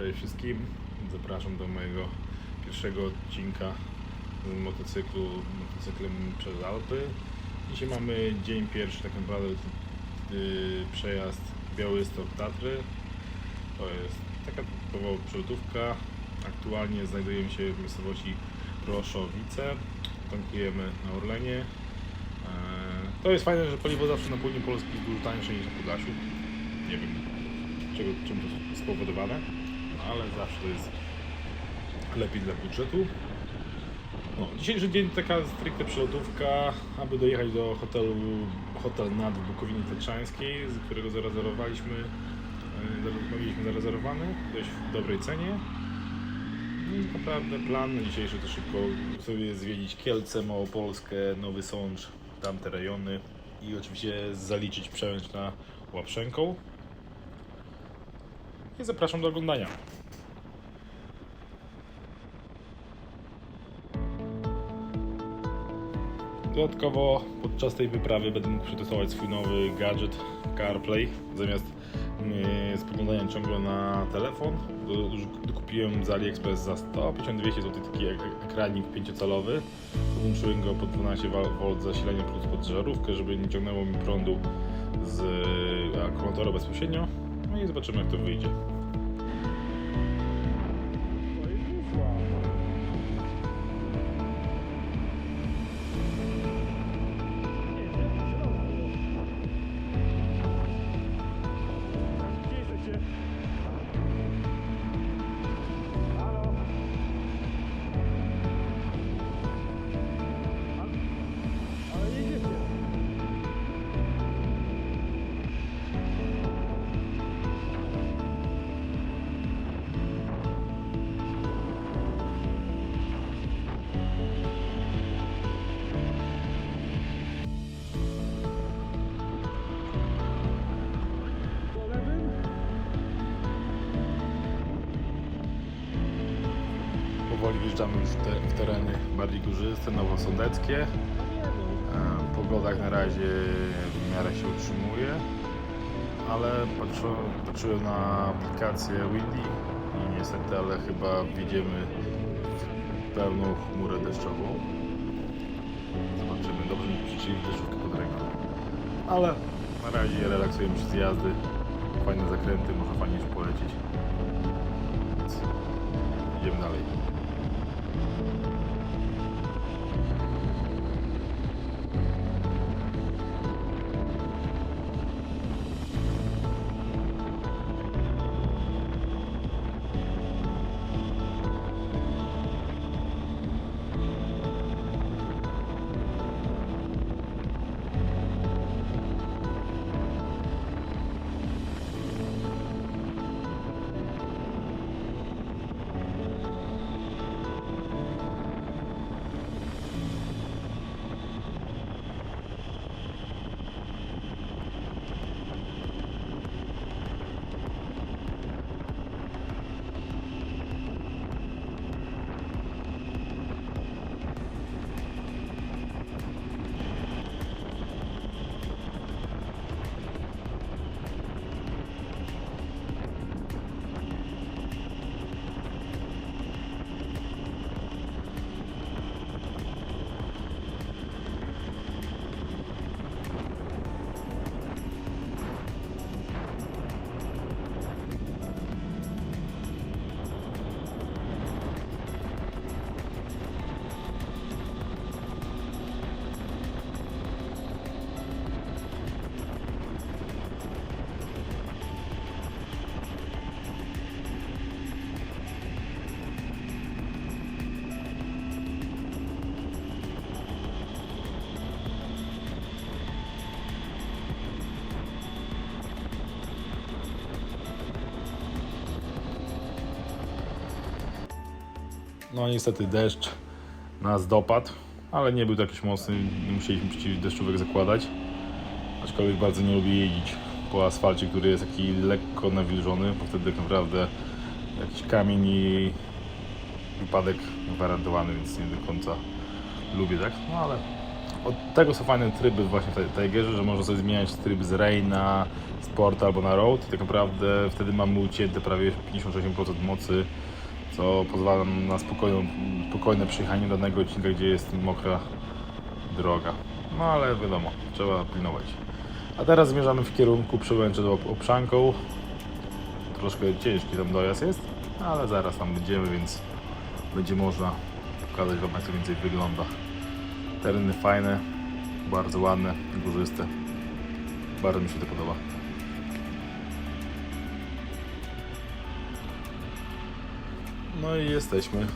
Cześć wszystkim, zapraszam do mojego pierwszego odcinka z motocyklu, motocyklem przez Alpy. Dzisiaj mamy dzień pierwszy, tak naprawdę yy, przejazd Białystok Tatry. To jest taka typowa przelotówka. Aktualnie znajdujemy się w miejscowości Proszowice. Tankujemy na Orlenie. Eee, To jest fajne, że paliwo zawsze na południu Polski jest dużo tańsze niż na Podlasiu. Nie wiem czego, czym to spowodowane, ale zawsze jest lepiej dla budżetu. No, dzisiejszy dzień taka stricte przylotówka, aby dojechać do hotelu Hotel Nad w Bukowinie Tatrzańskiej, z którego zarezerwowaliśmy, mieliśmy zarezerwowany dość w dobrej cenie. No i naprawdę plan dzisiejszy to szybko sobie zwiedzić Kielce, Małopolskę, Nowy Sącz, tamte rejony i oczywiście zaliczyć przełęcz na Łaprzenką. I zapraszam do oglądania. Dodatkowo podczas tej wyprawy będę mógł przetestować swój nowy gadżet CarPlay. Zamiast spoglądania ciągle na telefon, dokupiłem z AliExpress za 150-200 zł taki ek- ekranik 5-calowy. Podłączyłem go pod 12 V zasilania plus pod żarówkę, żeby nie ciągnęło mi prądu z e, akumulatora bezpośrednio. No i zobaczymy jak to wyjdzie. Wjeżdżamy już te, w tereny bardziej górzyste, nowosądeckie. E, Pogoda na razie w miarę się utrzymuje, ale patrzę, patrzyłem na aplikację Windy i niestety, ale chyba wjedziemy w pełną chmurę deszczową. Zobaczymy, dobrze mi przyczynić deszczówkę pod ręką. Ale na razie relaksujemy się z jazdy. Fajne zakręty, może fajnie się polecieć. Idziemy dalej. thank you No niestety deszcz nas dopadł, ale nie był jakiś mocny, nie musieliśmy przecież deszczówek zakładać. Aczkolwiek bardzo nie lubię jeździć po asfalcie, który jest taki lekko nawilżony, bo wtedy tak naprawdę jakiś kamień i wypadek gwarantowany, więc nie do końca lubię tak, no ale od tego są fajne tryby właśnie w Tigerze, że można sobie zmieniać tryb z Rain na Sport albo na Road tak naprawdę wtedy mamy ucięte prawie 56% mocy, co pozwala na spokojną, spokojne przejechanie danego odcinka, gdzie jest mokra droga. No ale wiadomo, trzeba pilnować. A teraz zmierzamy w kierunku Przełęczy do Obszanką. Troszkę ciężki tam dojazd jest, ale zaraz tam będziemy, więc będzie można pokazać Wam jak to więcej wygląda. Tereny fajne, bardzo ładne, górzyste. Bardzo mi się to podoba. No i jesteśmy.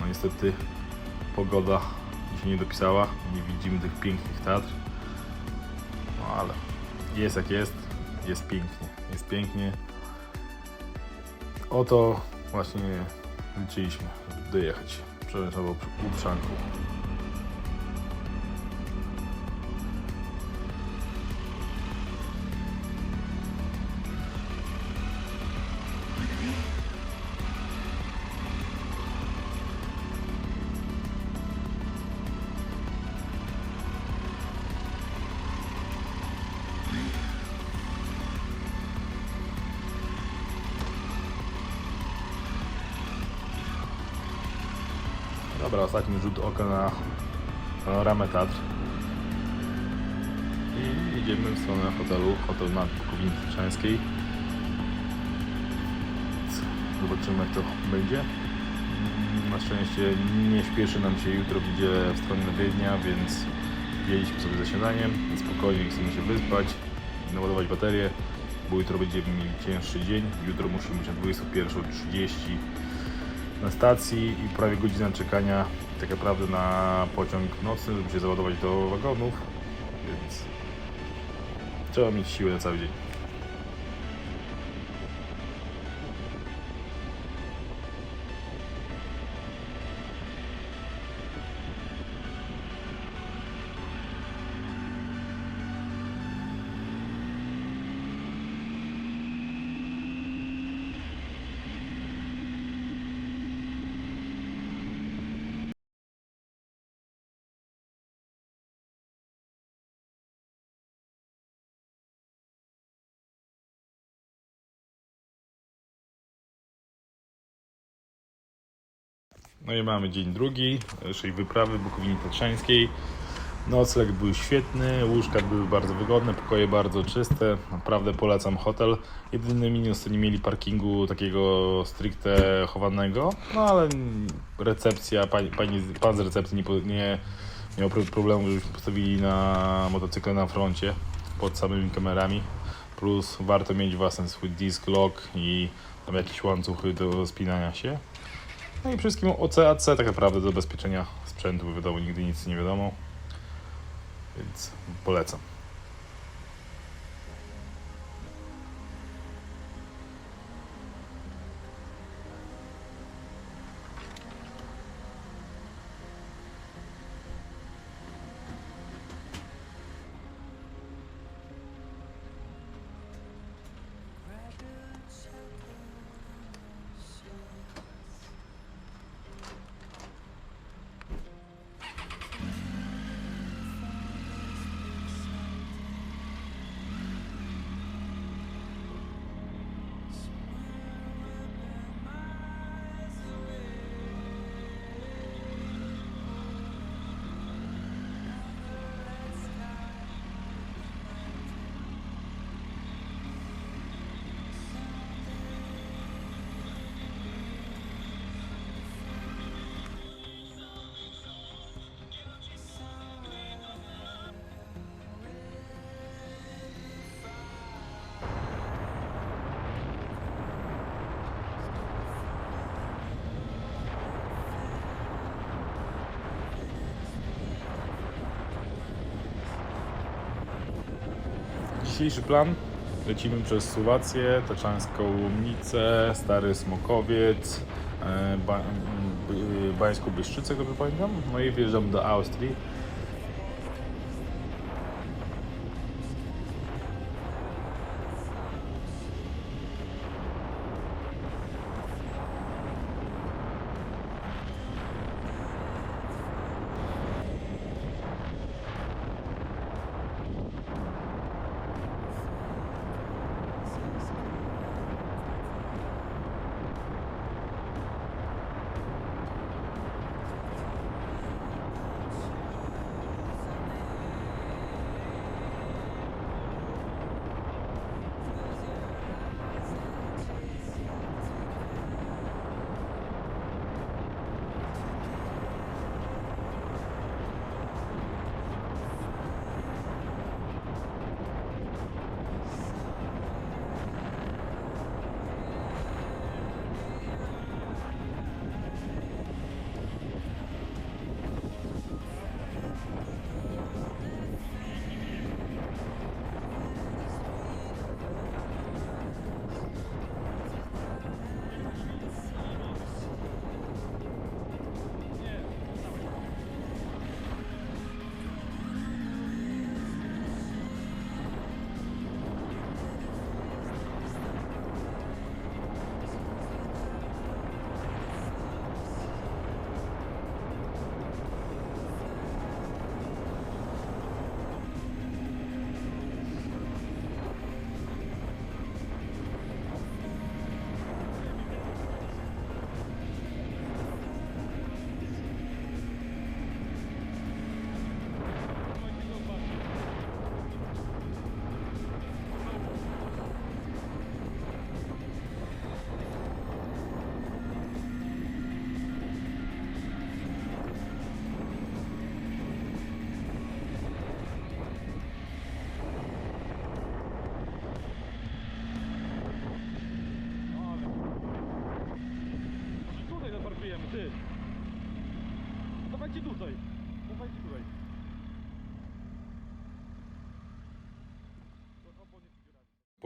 No niestety pogoda się nie dopisała. Nie widzimy tych pięknych Tatr. No ale jest jak jest. Jest pięknie. Jest pięknie. Oto właśnie liczyliśmy, żeby dojechać. Przełęczowo Uprzanką. Dobra, ostatni rzut oka na panoramę Tatr. I idziemy w stronę hotelu, hotel na Bukowini Tatrzańskiej. Zobaczymy jak to będzie. Na szczęście nie śpieszy nam się jutro będzie w stronę Wiednia, więc wzięliśmy sobie za. Spokojnie chcemy się wyspać, naładować baterię, bo jutro będziemy mieli cięższy dzień. Jutro musimy być na 21.30 na stacji i prawie godzina czekania tak naprawdę na pociąg nocny, żeby się załadować do wagonów, więc trzeba mieć siłę na cały dzień. No i mamy dzień drugi, naszej wyprawy Bukowini Tatrzańskiej. Nocleg był świetny, łóżka były bardzo wygodne, pokoje bardzo czyste. Naprawdę polecam hotel. Jedyny minus to nie mieli parkingu takiego stricte chowanego, no ale recepcja, pani, pani, pan z recepcji nie, nie miał pro- problemu, żebyśmy postawili na motocykle na froncie pod samymi kamerami. Plus warto mieć własny swój disk lock i tam jakieś łańcuchy do spinania się. No i wszystkim o CAC tak naprawdę do bezpieczenia sprzętu, bo wiadomo, nigdy nic nie wiadomo. Więc polecam. Dzisiejszy plan. Lecimy przez Słowację, Taczańską Łomnicę, Stary Smokowiec, e, ba, Bańską pamiętam. No i wjeżdżam do Austrii.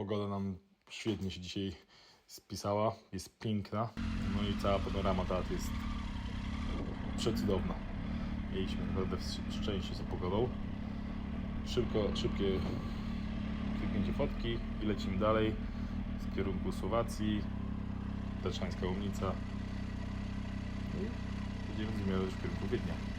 Pogoda nam świetnie się dzisiaj spisała, jest piękna. No i cała panorama ta jest przecudowna. Mieliśmy naprawdę sz- szczęście z pogodą. Szybko, szybkie kliknięcie fotki i lecimy dalej w kierunku Słowacji, Tatrzańska Łomnica. No i będziemy zmierzać w kierunku Wiednia.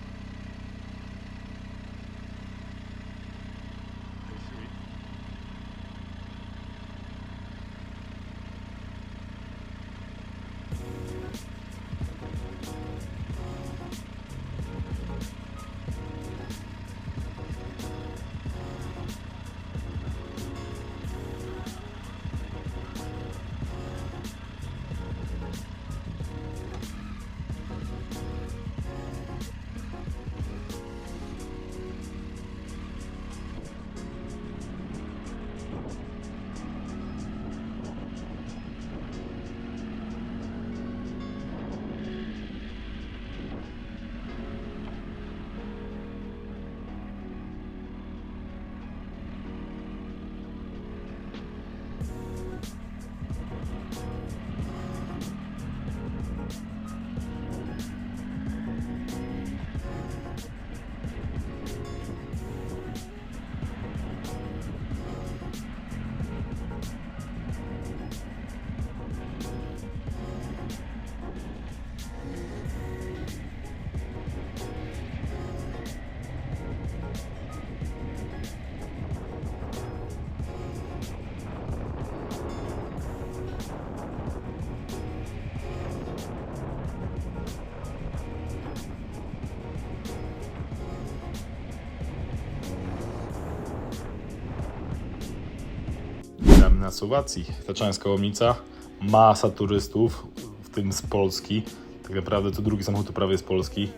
Na Słowacji. Taczańska Łomnica. Masa turystów, w tym z Polski. Tak naprawdę co drugi samochód to prawie z Polski.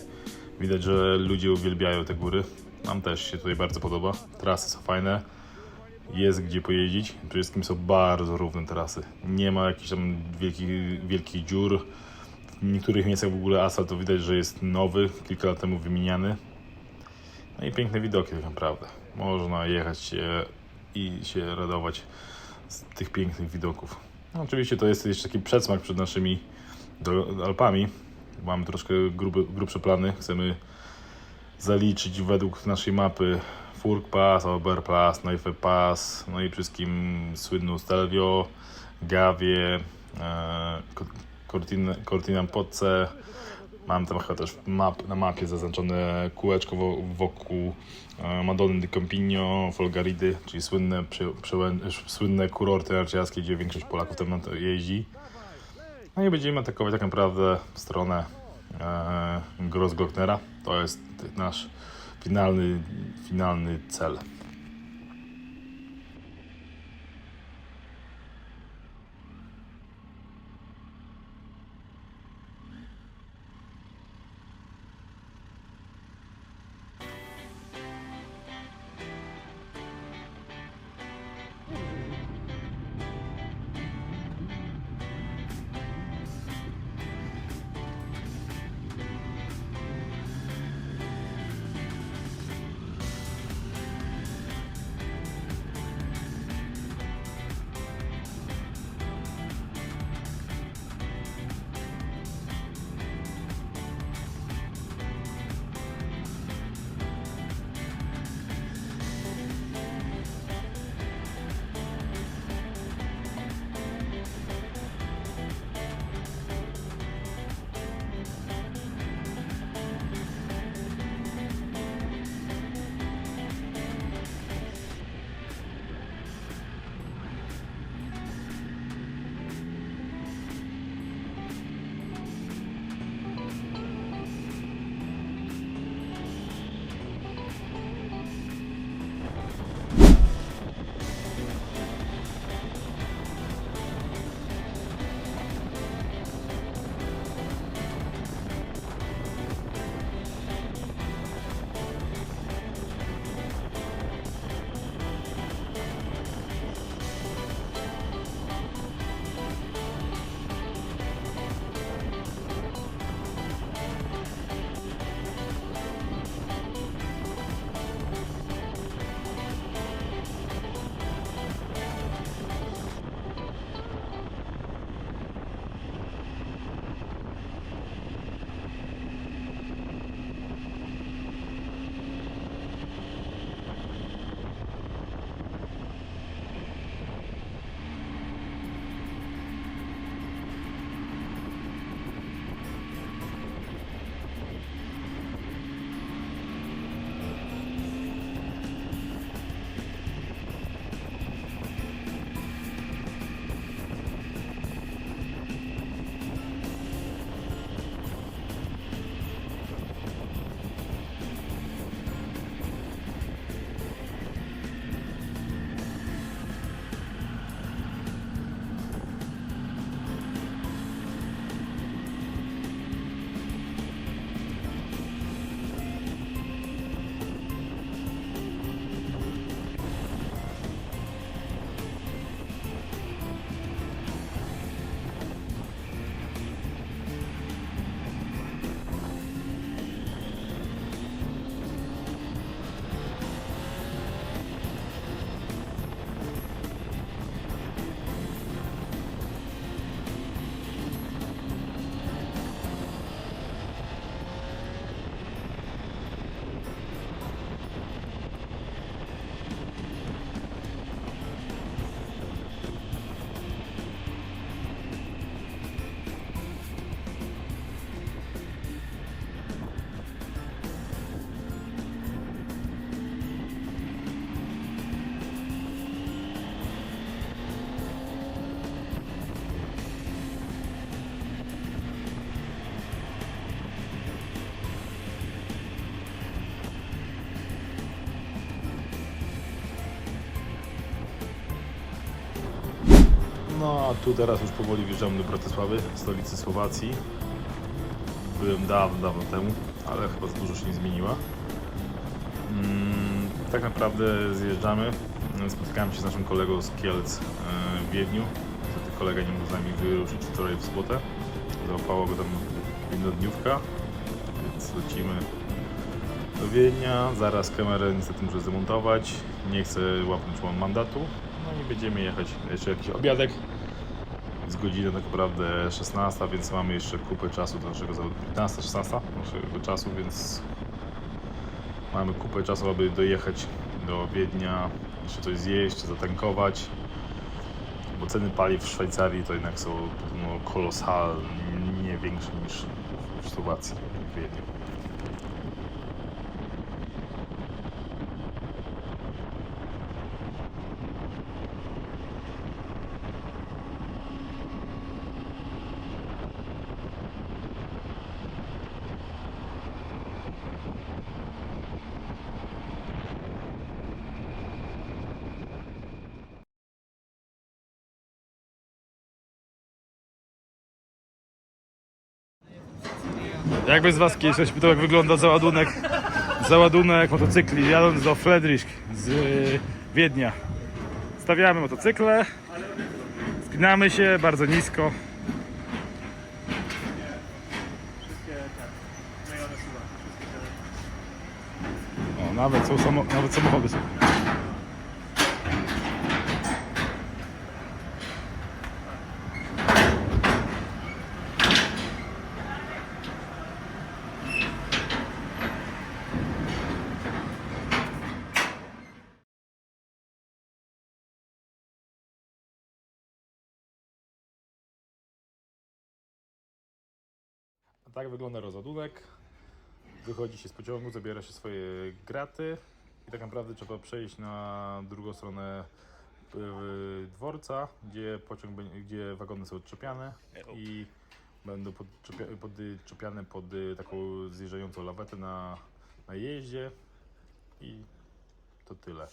Widać, że ludzie uwielbiają te góry. Nam też się tutaj bardzo podoba. Trasy są fajne. Jest gdzie pojeździć. Przede wszystkim są bardzo równe trasy. Nie ma jakichś tam wielkich, wielkich dziur. W niektórych miejscach w ogóle asfalt to widać, że jest nowy, kilka lat temu wymieniany. No i piękne widoki tak naprawdę. Można jechać i się radować z tych pięknych widoków. No, oczywiście to jest jeszcze taki przedsmak przed naszymi Alpami. Mamy troszkę gruby, grubsze plany. Chcemy zaliczyć według naszej mapy Furk Pass, Oberpass, Neufe Pass, no i wszystkim słynną Stelvio, Gawie, e, Ko- Cortina, Cortina Podce. Mam tam chyba też map, na mapie zaznaczone kółeczko wo- wokół e, Madony di Campigno, Folgaridy, czyli słynne, przy, przyłę- słynne kurorty narciarskie, gdzie większość Polaków tam jeździ. No i będziemy atakować tak naprawdę stronę e, Grossglocknera. To jest nasz finalny, finalny cel. No a tu teraz już powoli wjeżdżamy do Bratysławy, stolicy Słowacji. Byłem dawno, dawno temu, ale chyba dużo się nie zmieniła. Mm, tak naprawdę zjeżdżamy. Spotkałem się z naszym kolegą z Kielc e, w Wiedniu. Niestety kolega nie mógł z nami wyruszyć wczoraj w sobotę. Załapała go tam jednodniówka, więc lecimy do Wiednia. Zaraz kamerę niestety muszę zdemontować. Nie chcę łapnąć mam mandatu. No i będziemy jechać jeszcze jakiś obiadek. Z godziny tak naprawdę 16, więc mamy jeszcze kupę czasu do naszego zawodu. 15, 16 naszego czasu, więc mamy kupę czasu, aby dojechać do Wiednia, jeszcze coś zjeść, zatankować. Bo ceny paliw w Szwajcarii to jednak są no, kolosalnie większe niż w Słowacji, w Wiedniu. Jakby z was kiedyś ktoś pytał, jak wygląda załadunek, załadunek motocykli jadąc do Friedrich z y, Wiednia. Stawiamy motocykle, spinamy się bardzo nisko. O, nawet są samo, nawet samochody są. A tak wygląda rozładunek. Wychodzi się z pociągu, zabiera się swoje graty i tak naprawdę trzeba przejść na drugą stronę y, dworca, gdzie pociąg, gdzie wagony są odczepiane i będą podczepia- podczepiane pod y, taką zjeżdżającą lawetę na, na jeździe i to tyle.